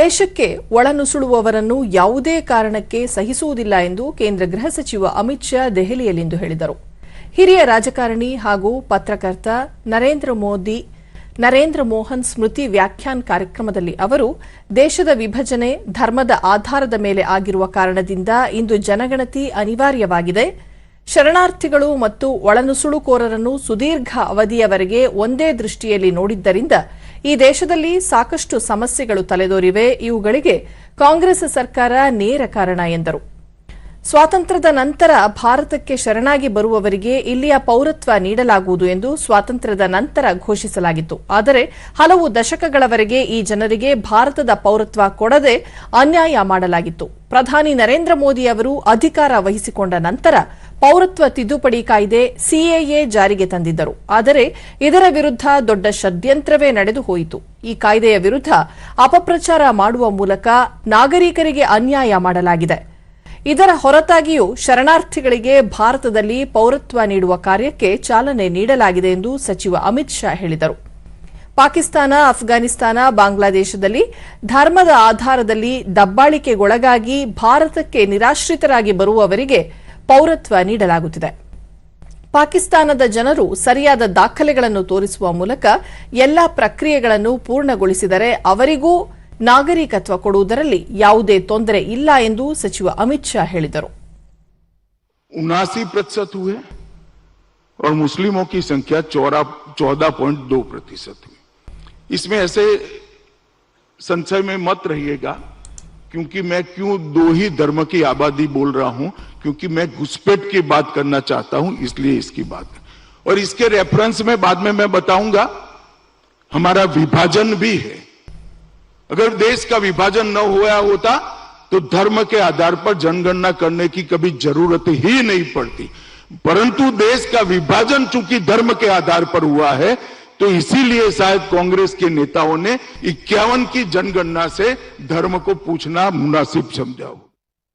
ದೇಶಕ್ಕೆ ಒಳನುಸುಳುವವರನ್ನು ಯಾವುದೇ ಕಾರಣಕ್ಕೆ ಸಹಿಸುವುದಿಲ್ಲ ಎಂದು ಕೇಂದ್ರ ಗೃಹ ಸಚಿವ ಅಮಿತ್ ಶಾ ದೆಹಲಿಯಲ್ಲಿಂದು ಹೇಳಿದರು. ಹಿರಿಯ ರಾಜಕಾರಣಿ ಹಾಗೂ ಪತ್ರಕರ್ತ ನರೇಂದ್ರ ಮೋದಿ, ನರೇಂದ್ರ ಮೋಹನ್ ಸ್ಮೃತಿ ವ್ಯಾಖ್ಯಾನ್ ಕಾರ್ಯಕ್ರಮದಲ್ಲಿ ಅವರು ದೇಶದ ವಿಭಜನೆ, ಧರ್ಮದ ಆಧಾರದ ಮೇಲೆ ಆಗಿರುವ ಕಾರಣದಿಂದ ಇಂದು ಜನಗಣತಿ ಅನಿವಾರ್ಯವಾಗಿದೆ. ಶರಣಾರ್ಥಿಗಳು ಮತ್ತು ಒಳನುಸುಳುಕೋರರನ್ನು ಸುದೀರ್ಘ ಅವಧಿಯವರೆಗೆ ಒಂದೇ ದೃಷ್ಟಿಯಲ್ಲಿ ನೋಡಿದ್ದರಿಂದ ಈ ದೇಶದಲ್ಲಿ ಸಾಕಷ್ಟು ಸಮಸ್ಯೆಗಳು ತಲೆದೋರಿವೆ. ಇವುಗಳಿಗೆ ಕಾಂಗ್ರೆಸ್ ಸರ್ಕಾರ ನೇರ ಕಾರಣ ಎಂದರು. ಸ್ವಾತಂತ್ರ್ಯದ ನಂತರ ಭಾರತಕ್ಕೆ ಶರಣಾಗಿ ಬರುವವರಿಗೆ ಇಲ್ಲಿಯ ಪೌರತ್ವ ನೀಡಲಾಗುವುದು ಎಂದು ಸ್ವಾತಂತ್ರ್ಯದ ನಂತರ ಘೋಷಿಸಲಾಗಿತ್ತು. ಆದರೆ ಹಲವು ದಶಕಗಳವರೆಗೆ ಈ ಜನರಿಗೆ ಭಾರತದ ಪೌರತ್ವ ಕೊಡದೆ ಅನ್ಯಾಯ ಮಾಡಲಾಗಿತ್ತು. ಪ್ರಧಾನಿ ನರೇಂದ್ರ ಮೋದಿ ಅವರು ಅಧಿಕಾರ ವಹಿಸಿಕೊಂಡ ನಂತರ ಪೌರತ್ವ ತಿದ್ದುಪಡಿ ಕಾಯ್ದೆ ಸಿಎಎ ಜಾರಿಗೆ ತಂದಿದ್ದರು. ಆದರೆ ಇದರ ವಿರುದ್ಧ ದೊಡ್ಡ ಷಡ್ಯಂತ್ರವೇ ನಡೆದು ಹೋಯಿತು. ಈ ಕಾಯ್ದೆಯ ವಿರುದ್ಧ ಅಪಪ್ರಚಾರ ಮಾಡುವ ಮೂಲಕ ನಾಗರಿಕರಿಗೆ ಅನ್ಯಾಯ ಮಾಡಲಾಗಿದೆ. ಇದರ ಹೊರತಾಗಿಯೂ ಶರಣಾರ್ಥಿಗಳಿಗೆ ಭಾರತದಲ್ಲಿ ಪೌರತ್ವ ನೀಡುವ ಕಾರ್ಯಕ್ಕೆ ಚಾಲನೆ ನೀಡಲಾಗಿದೆ ಎಂದು ಸಚಿವ ಅಮಿತ್ ಶಾ ಹೇಳಿದರು. ಪಾಕಿಸ್ತಾನ, ಅಫ್ಘಾನಿಸ್ತಾನ, ಬಾಂಗ್ಲಾದೇಶದಲ್ಲಿ ಧರ್ಮದ ಆಧಾರದಲ್ಲಿ ದಬ್ಬಾಳಿಕೆಗೊಳಗಾಗಿ ಭಾರತಕ್ಕೆ ನಿರಾಶ್ರಿತರಾಗಿ ಬರುವವರಿಗೆ ಪೌರತ್ವ ನೀಡಲಾಗುತ್ತಿದೆ. ಪಾಕಿಸ್ತಾನದ ಜನರು ಸರಿಯಾದ ದಾಖಲೆಗಳನ್ನು ತೋರಿಸುವ ಮೂಲಕ ಎಲ್ಲಾ ಪ್ರಕ್ರಿಯೆಗಳನ್ನು ಪೂರ್ಣಗೊಳಿಸಿದರೆ ಅವರಿಗೂ ನಾಗರಿಕತ್ವ ಕೊಡುವುದರಲ್ಲಿ ಯಾವುದೇ ತೊಂದರೆ ಇಲ್ಲ ಎಂದು ಸಚಿವ ಅಮಿತ್ ಶಾ ಹೇಳಿದರು उनासी प्रतिशत हुए और मुस्लिमों की संख्या चौदह पॉइंट दो प्रतिशत हुई इसमें ऐसे संशय में मत रहिएगा क्योंकि मैं क्यों दो ही धर्म की आबादी बोल रहा हूं क्योंकि मैं घुसपैठ की बात करना चाहता हूं इसलिए इसकी बात और इसके रेफरेंस में बाद में मैं बताऊंगा हमारा विभाजन भी है अगर देश का विभाजन न हुआ होता तो धर्म के आधार पर जनगणना करने की कभी ज़रूरत ही नहीं पड़ती। परंतु देश का विभाजन चूँकि धर्म के आधार पर हुआ है तो इसीलिए शायद कांग्रेस के नेताओं ने इक्यावन की जनगणना से धर्म को पूछना मुनासिब समझा हो।